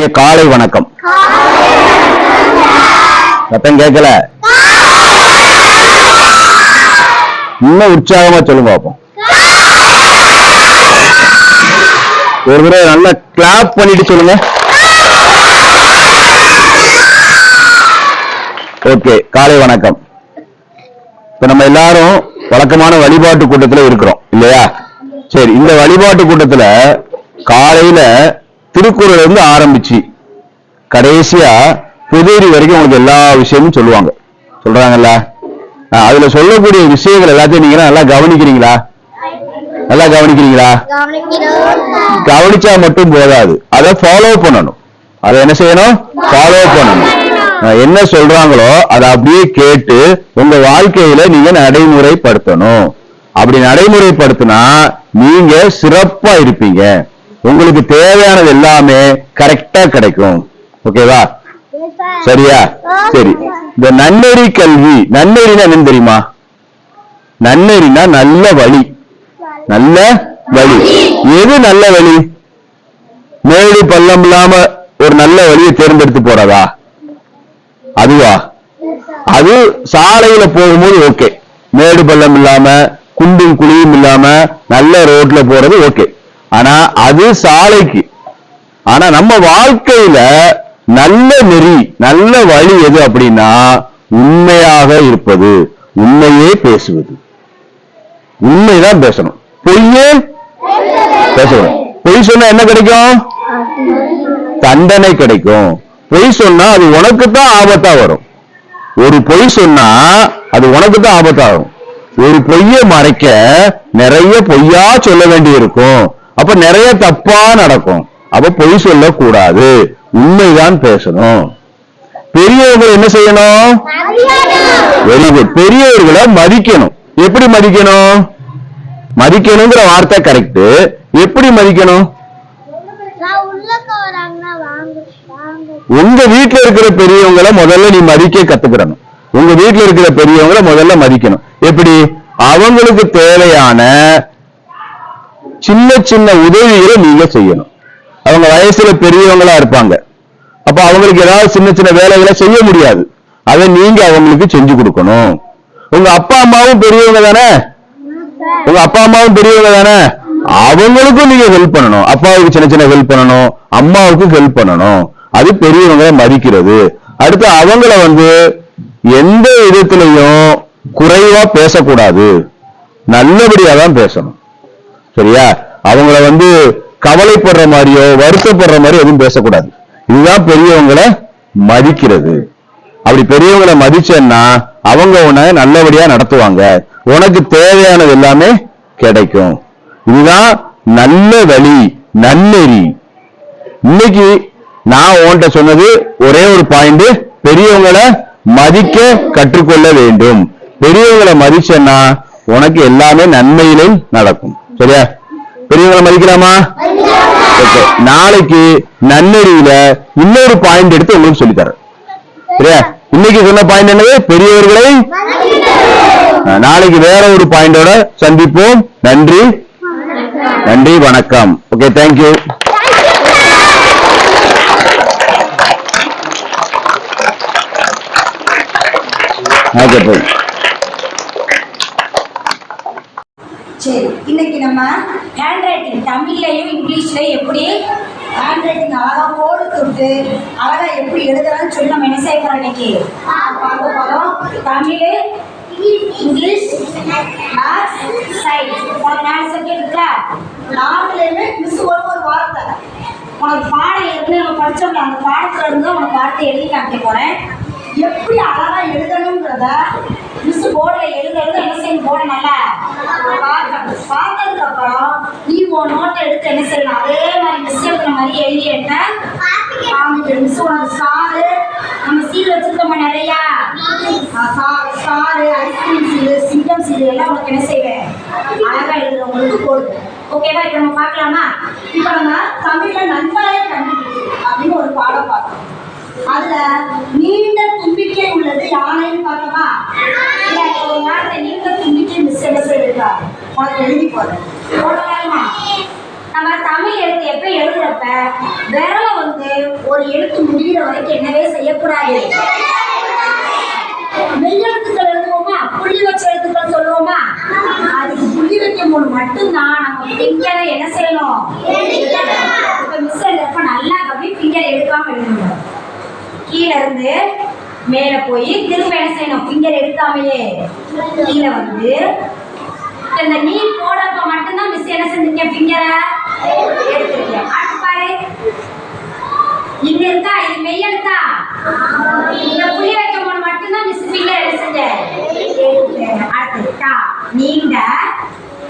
இனிய காலை வணக்கம். சத்தம் கேட்கல? இன்னும் உற்சாகமா சொல்லுங்க பார்ப்போம் ஒரு தடவை நல்லா கிளாப் பண்ணிட்டு சொல்லுங்க. ஓகே காலை வணக்கம். இப்ப நம்ம எல்லாரும் வழக்கமான வழிபாட்டு கூட்டத்துல இருக்கிறோம் இல்லையா? சரி இந்த வழிபாட்டு கூட்டத்துல காலையில திருக்குறள் இருந்து ஆரம்பிச்சு கடைசியா புதேரி வரைக்கும் உங்களுக்கு எல்லா விஷயமும் சொல்லுவாங்க. சொல்றாங்கல்ல? அதுல சொல்லக்கூடிய விஷயங்கள் எல்லாத்தையும் நீங்க நல்லா கவனிக்கிறீங்களா? நல்லா கவனிக்கிறீங்களா? கவனிச்சா மட்டும் போதாது. அதை ஃபாலோ பண்ணணும். அதை என்ன செய்யணும்? ஃபாலோ பண்ணணும். என்ன சொல்றாங்களோ அதை அப்படியே கேட்டு உங்க வாழ்க்கையில நீங்க நடைமுறைப்படுத்தணும். அப்படி நடைமுறைப்படுத்தினா நீங்க சிறப்பா இருப்பீங்க. உங்களுக்கு தேவையானது எல்லாமே கரெக்டா கிடைக்கும். ஓகேவா சரியா? சரி. இந்த நன்னெறி கல்வி நன்னெறினா என்ன தெரியுமா? நன்னெறினா நல்ல வழி. நல்ல வழி. எது நல்ல வழி? மேடு பள்ளம் இல்லாம ஒரு நல்ல வழியை தேர்ந்தெடுத்து போறதா? அதுவா? அது சாலையில போகும்போது ஓகே மேடு பள்ளம் இல்லாம குண்டும் குழியும் இல்லாம நல்ல ரோட்ல போறது ஓகே ஆனா அது சாலைக்கு. ஆனா நம்ம வாழ்க்கையில நல்ல நெறி நல்ல வழி எது அப்படின்னா உண்மையாக இருப்பது உண்மையே பேசுவது. உண்மைதான் பேசணும். பொய்யே பேசணும். பொய் சொன்னா என்ன கிடைக்கும்? தண்டனை கிடைக்கும். பொய் சொன்னா அது உனக்கு தான் ஆபத்தா வரும். ஒரு பொய் சொன்னா அது உனக்கு தான் ஆபத்தாகும் ஒரு பொய்யை மறைக்க நிறைய பொய்யா சொல்ல வேண்டி இருக்கும் அப்ப நிறைய தப்பா நடக்கும். அப்ப பொய் சொல்லக்கூடாது. உண்மைதான் பேசணும். பெரியவங்க என்ன செய்யணும்? வெரி குட் பெரியவர்களை மதிக்கணும். எப்படி மதிக்கணும்? மதிக்கணுங்கிற வார்த்தை கரெக்ட் எப்படி மதிக்கணும்? உங்க வீட்ல இருக்கிற பெரியவங்களை முதல்ல நீ மதிக்க கத்துக்கிறணும். உங்க வீட்ல இருக்கிற பெரியவங்களை முதல்ல மதிக்கணும். எப்படி? அவங்களுக்கு தேவையான சின்ன சின்ன உதவிகளை நீங்க செய்யணும். அவங்க வயசுல பெரியவங்களா இருப்பாங்க. அப்ப அவங்களுக்கு ஏதாவது சின்ன சின்ன வேலைகளை செய்ய முடியாது. அதை நீங்க அவங்களுக்கு செஞ்சு கொடுக்கணும். உங்க அப்பா அம்மாவும் பெரியவங்க தானே? உங்க அப்பா அம்மாவும் பெரியவங்க தானே? அவங்களுக்கும் நீங்க ஹெல்ப் பண்ணணும். அப்பாவுக்கு சின்ன சின்ன ஹெல்ப் பண்ணணும். அம்மாவுக்கும் ஹெல்ப் பண்ணணும். அது பெரியவங்களை மதிக்கிறது. அடுத்து அவங்கள வந்து எந்த விதத்திலையும் குறைவா பேசக்கூடாது. நல்லபடியா தான் பேசணும். சரியா? அவங்கள வந்து கவலைப்படுற மாதிரியோ வருத்தப்படுற மாதிரி எதுவும் பேசக்கூடாது. இதுதான் பெரியவங்களை மதிக்கிறது. அப்படி பெரியவங்களை மதிச்சேன்னா அவங்க உன்னை நல்லபடியா நடத்துவாங்க. உனக்கு தேவையானது எல்லாமே கிடைக்கும். இதுதான் நல்ல வழி நன்னெறி. இன்னைக்கு நான் உன்கிட்ட சொன்னது ஒரே ஒரு பாயிண்ட் பெரியவங்களை மதிக்க கற்றுக்கொள்ள வேண்டும். பெரியவங்களை மதிச்சேன்னா உனக்கு எல்லாமே நன்மையிலும் நடக்கும். சரியா? பெரியவங்களை மதிக்கலாமா? நாளைக்கு நன்னெறியில இன்னொரு பாயிண்ட் எடுத்து உங்களுக்கு சொல்லித் சரியா? இன்னைக்கு சொன்ன பாயிண்ட் என்னது? பெரியவர்களை நாளைக்கு வேற ஒரு பாயிண்டோட சந்திப்போம். நன்றி. நன்றி வணக்கம். ஓகே தேங்க்யூ ஓகே போய் சரி இன்னைக்கு நம்ம ஹேண்ட் ரைட்டிங் தமிழ்லையும் இங்கிலீஷ்லையும் எப்படி ஹேண்ட் ரைட்டிங் அழகாக கோடு தொட்டு அழகாக எப்படி எழுதலாம்னு சொல்லி நம்ம என்ன செய்ய இன்னைக்கு? பார்க்க போகிறோம் தமிழ் இங்கிலீஷ் மேத்ஸ் சயின்ஸ் உனக்கு நேரம் சப்ஜெக்ட் இருக்குல்ல மிஸ் ஒரு ஒரு வார்த்தை. உனக்கு பாடம் இருந்து நம்ம படிச்சோம்ல அந்த பாடத்துல இருந்து உனக்கு வார்த்தை எழுதி காமிக்க போகிறேன் எப்படி அழகாக எழுதணுங்கிறத மிஸ் போர்டில் எழுத எழுத என்ன செய்யணும் போர்டை நல்லா பார்க்கணும் பார்த்ததுக்கு அப்புறம் நீ உன் நோட்டை எடுத்து என்ன செய்யணும்? அதே மாதிரி மிஸ் எழுதுன மாதிரி எழுதி எடுத்தேன். காமிக்கணும் மிஸ் உனக்கு ஸ்டாரு நம்ம சீல் வச்சிருக்கோமா நிறையா? ஸ்டாரு ஐஸ்கிரீம் சீல் சிங்கம் சீல் எல்லாம் உனக்கு என்ன செய்வேன்? அழகா எழுதுறவங்களுக்கு போடு ஓகேவா இப்போ நம்ம பார்க்கலாமா? இப்போ நம்ம தமிழ்ல நன்மையை கண்டுபிடிச்சு அப்படின்னு ஒரு பாடம் பார்த்தோம் அதுல நீண்ட உள்ளது. யானைன்னு பார்த்தோமா? இல்ல ஒரு வார்த்தை நீங்க தும்பிக்கை மிஸ் என்ன செய்திருக்கா உனக்கு எழுதி போறேன் நம்ம தமிழ் எழுத்து எப்ப எழுதுறப்ப விரல வந்து ஒரு எழுத்து முடிகிற வரைக்கும் என்னவே செய்யக்கூடாது. மெய்யெழுத்துக்கள் எழுதுவோமா? புள்ளி வச்ச எழுத்துக்கள் சொல்லுவோமா? அதுக்கு புள்ளி வைக்கும் போது மட்டும்தான் நம்ம பிங்கரை என்ன செய்யணும்? இப்ப மிஸ் எழுதுறப்ப நல்லா கவனி பிங்கரை எடுக்காம எழுதணும் கீழே இருந்து மேல போய் திரும்ப என்ன செய்யணும். ஃபிங்கர் எடுக்காமலே. கீழே வந்து இந்த நீ போடப்ப மட்டும்தான் மிஸ் என்ன செஞ்சீங்க ஃபிங்கரை எடுத்திருக்கேன் அடுத்து பாரு. இங்க இருக்கா? இது மெய் எடுத்தா இந்த புள்ளி வைக்கும் போது மட்டும்தான் மிஸ் ஃபிங்கர் என்ன செஞ்ச அடுத்து டா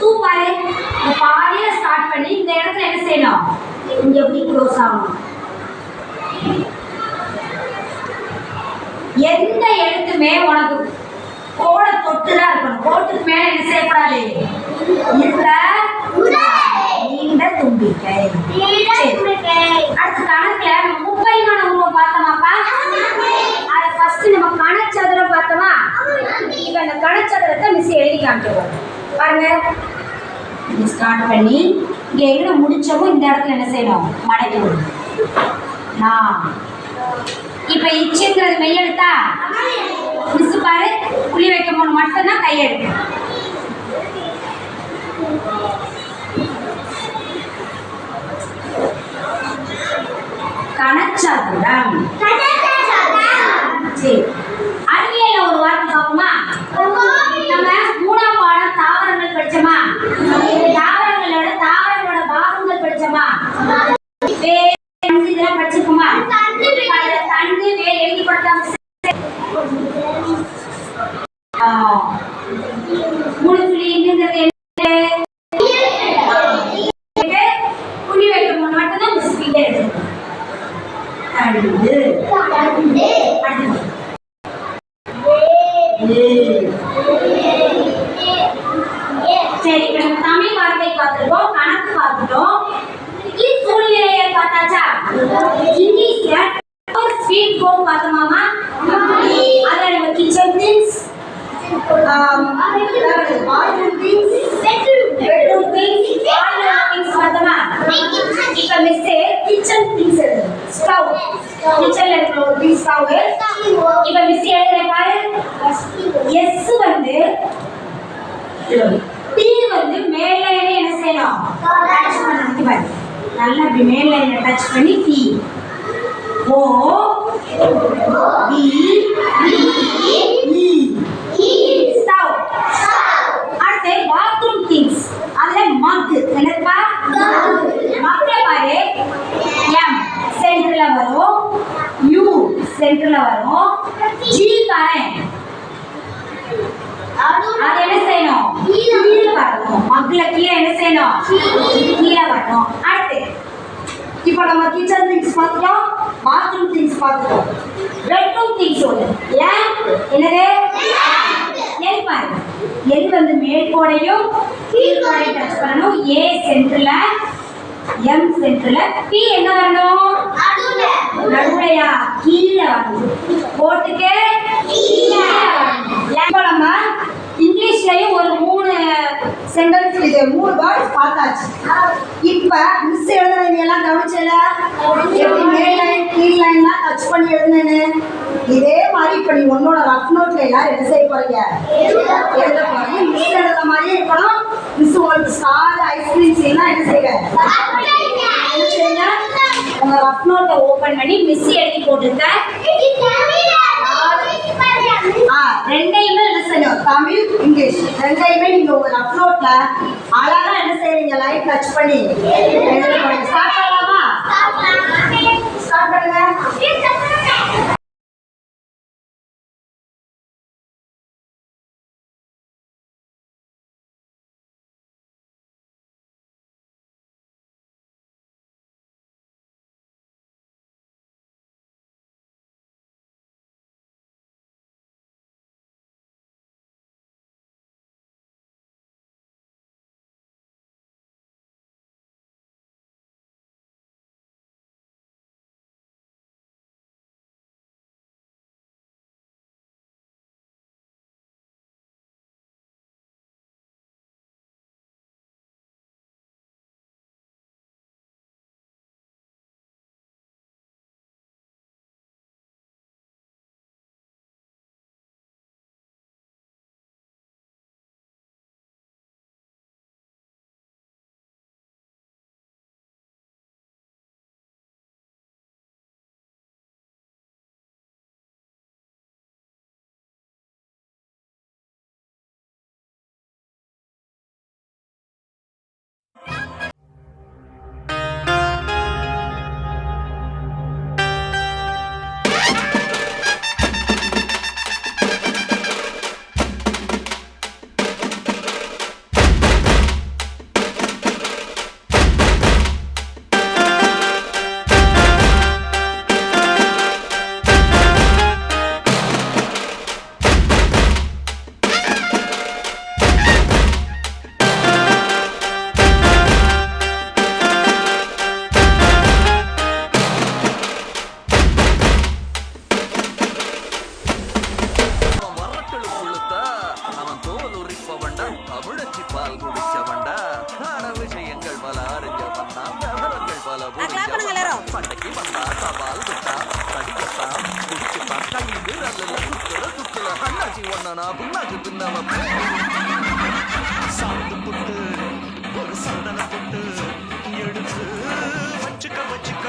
தூ பாரு. இந்த பாதியில ஸ்டார்ட் பண்ணி இந்த இடத்துல என்ன செய்யணும்? இங்க எப்படி க்ளோஸ் ஆகணும். எந்த எழுத்துமே உனக்கு கோட தொட்டு தான் இருக்கணும். கோட்டுக்கு மேல என்ன இருக்க நீண்ட தும்பிக்கை. அடுத்து கணக்குல முப்பரிமாண உருவம் பார்த்தோமாப்பா? அதை ஃபர்ஸ்ட் நம்ம கணச்சதுரம் பார்த்தோமா? இப்ப இந்த கணச்சதுரத்தை மிஸ் எழுதி காமிச்சிருவோம் பாருங்க. ஸ்டார்ட் பண்ணி இங்க எங்க முடிச்சவும் இந்த இடத்துல என்ன செய்யணும்? மடக்கி நான். இப்ப இச்சுங்கிறது மெய்யெழுத்தா மிஸ் பாரு. புளி வைக்கும் போது மட்டும்தான் கையெழுத்து கணச்சதுரம் சரி. அறிவியல்ல ஒரு வார்த்தை பார்ப்போமா? நம்ம மூணாம் பாடம் தாவரங்கள் படிச்சோமா தாவரங்களோட தாவரங்களோட பாகங்கள் படிச்சோமா வேர், தண்டு இதெல்லாம் படிச்சிருக்கோமா அதுல தண்டு வேர் எழுதி கொடுத்தாங்க முழுப்புள்ளி இன்னுங்கிறது என்ன இது புள்ளி வைக்கும் போது மிஸ் ஃபிங்கர் எடுக்கணும் தண்டு அடுத்து சரி இப்ப நம்ம தமிழ் வார்த்தை பார்த்துருக்கோம் கணக்கு பார்த்துட்டோம் இங்கிலீஷ் சூழ்நிலையை பார்த்தாச்சா இங்கிலீஷ்ல ஸ்வீட் ஹோம் பார்த்தோமாமா அதுல நம்ம kitchen things bathroom things bedroom things things பார்த்தோமா இப்ப மிஸ் கிச்சன் திங்ஸ் ஸ்டவ் கிச்சன்ல இருக்கிற ஒரு திங்ஸ் ஸ்டவ் இப்ப மிஸ் எழுதுறேன் பாரு எஸ் வந்து டீ வந்து மேல் என்ன செய்யலாம்? டச் பண்ணணும் பாரு. நல்லா இப்படி மேல் லைனை டச் பண்ணி T O. P E stove அடுத்து பாத்ரூம் திங்ஸ் அதுல மக் என்னப்பா மக்ல பாரு எம் சென்டர்ல வரும் யூ சென்டர்ல வரும் ஜி பாரு அது என்ன செய்யணும் கீழே வரணும் கீழே என்ன செய்யணும்? கீழே வரணும். அடுத்து இப்போ நம்ம கிச்சன் திங்ஸ் பார்த்துட்டோம் பாத்ரூம் திங்ஸ் பார்த்துட்டோம். பெட்ரூம் திங்ஸ் ஒன்று ஏன்? என்னது? எல் பாருங்க. எல் வந்து மேல் கோடையும் டச் பண்ணணும்? ஏ சென்டர்ல எம் சென்டர்ல பி என்ன வரணும்? நடுவுலையா? கீழே வரணும். போட்டுக்கு கீழே வரணும். இப்போ நம்ம இங்கிலீஷ்லயும் ஒரு மூணு சென்டென்ஸ் இது மூணு வேர்ட்ஸ் பார்த்தாச்சு. இப்ப மிஸ் எழுதுனது எல்லாம் கவனிச்சல? எப்படி மேல் லைன் கீழ் லைன்லாம் டச் பண்ணி எழுதுனேன்னு? இதே மாதிரி இப்ப நீ உன்னோட ரஃப் நோட்ல எல்லாரும் என்ன செய்ய போறீங்க? எழுத போறீங்க. மிஸ் எழுதுற மாதிரியே இருக்கணும். மிஸ் உங்களுக்கு சாத ஐஸ்கிரீம் செய்யலாம் என்ன செய்யுங்க என்ன செய்யுங்க உங்க ரஃப் நோட்டை ஓபன் பண்ணி மிஸ் எழுதி போட்டுருக்க. ரெண்டையுமே என்ன செய்யணும்? தமிழ் இங்கிலீஷ். ரெண்டையுமே நீங்க உங்க ரஃப் நோட்ல அழகா என்ன செய்றீங்க? லைட் டச் பண்ணி ஸ்டார்ட் பண்ணலாமா? ஸ்டார்ட் பண்ணுங்க. ஐந்து நல்ல சுத்துல சுத்துல அண்ணாச்சி ஒன்னா புண்ணாக்கு தின்னாம சாப்பிட்டு புட்டு ஒரு சந்தன புட்டு எடுத்து வச்சுக்க வச்சுக்க.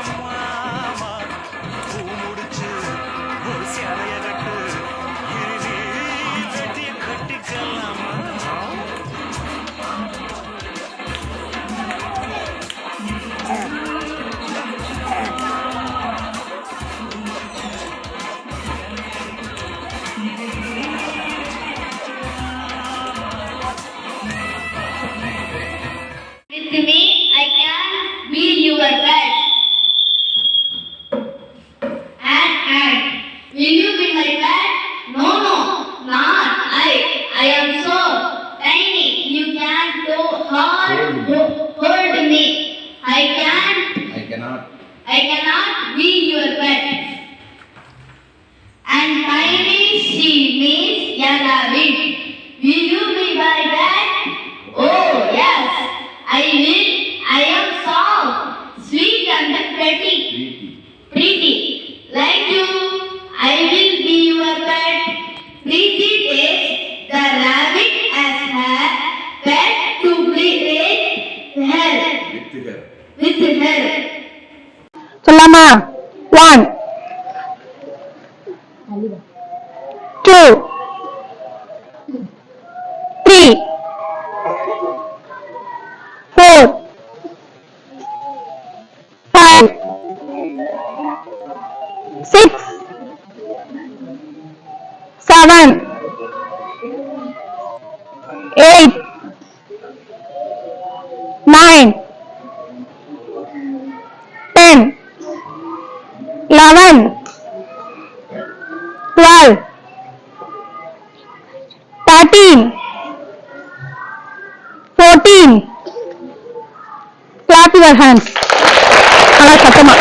One, two, three, four, five, six, seven. One. Two. Three. Four. Five. Six. Seven. i hands. நல்லா சத்தமா